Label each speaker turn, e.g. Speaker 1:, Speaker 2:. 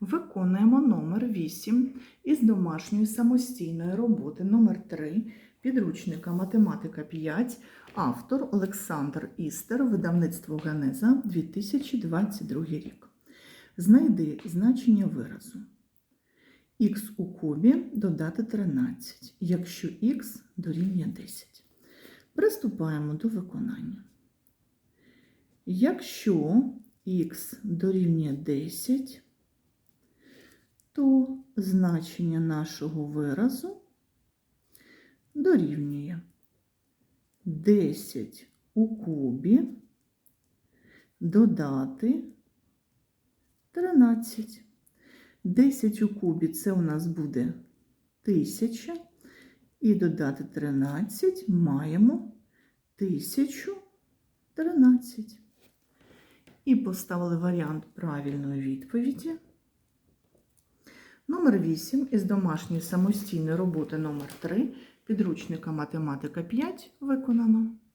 Speaker 1: Виконуємо номер 8 із домашньої самостійної роботи номер 3 підручника Математика 5, автор Олександр Істер, видавництво Генеза 2022 рік. Знайди значення виразу. Х у кубі додати 13, якщо х дорівнює 10. Приступаємо до виконання. Якщо х дорівнює 10, то значення нашого виразу дорівнює 10 у кубі додати 13. 10 у кубі це у нас буде 1000, і додати 13 маємо 1013. І поставили варіант правильної відповіді. Номер 8 із домашньої самостійної роботи номер 3 підручника Математика 5 виконано.